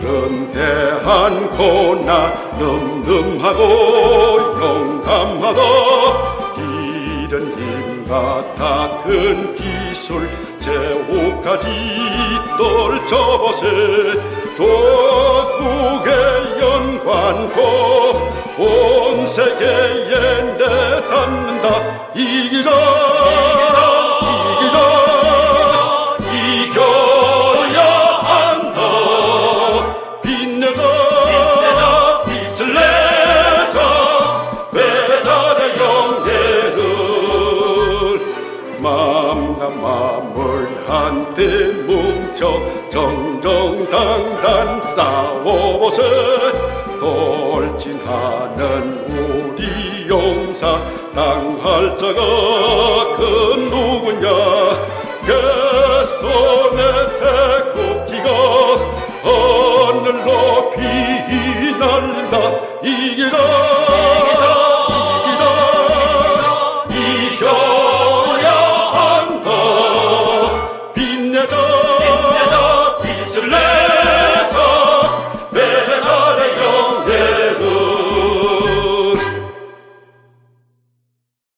중대한 고난 늠름하고 용감하다 이런 힘과 다 큰 기술 제옥까지 떨쳐보세 조국의 영광고 온 세계에 이기다. 이기다 마음과 마음을 한데 뭉쳐 정정당당 싸워보세. 돌진하는 우리 용사 당할 자가 그누